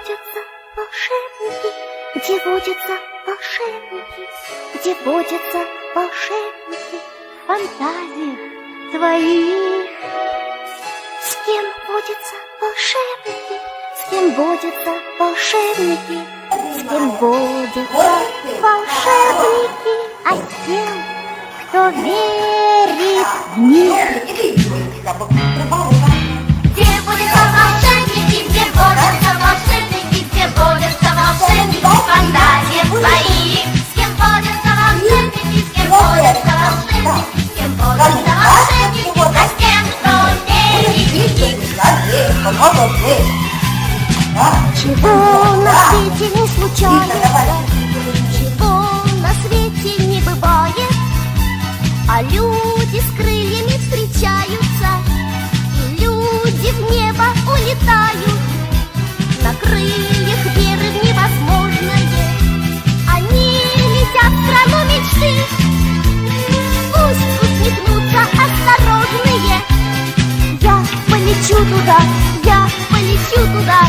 водятся волшебники, где водятся волшебники, где водятся волшебники? В фантазиях твоих. С кем водятся волшебники, с кем водятся волшебники, с кем водятся волшебники, а с тем, кто верит в них. Чего на свете Туда, я полечу туда,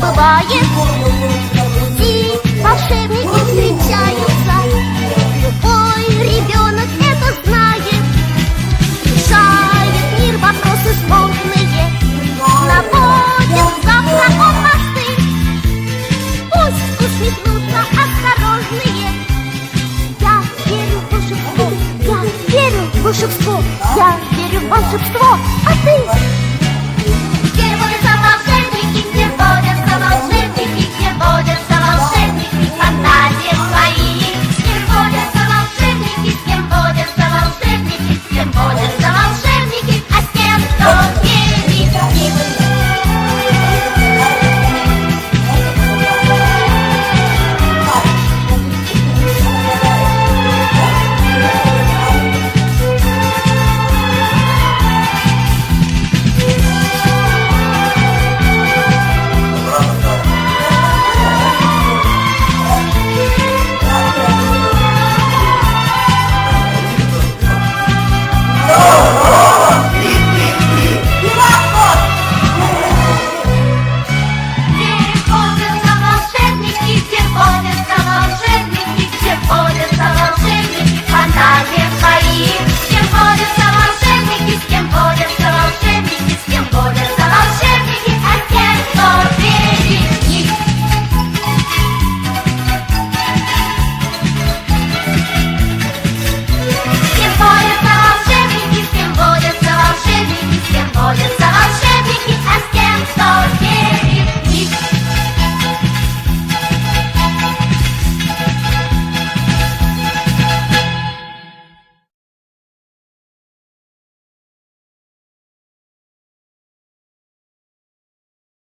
бывает. Где волшебники встречаются, любой ребенок это знает. Решает мир вопросы сложные, наводит завтраком мосты. Пусть усмехнутся осторожные. Я верю в волшебство, я верю в волшебство, я верю в волшебство, а ты?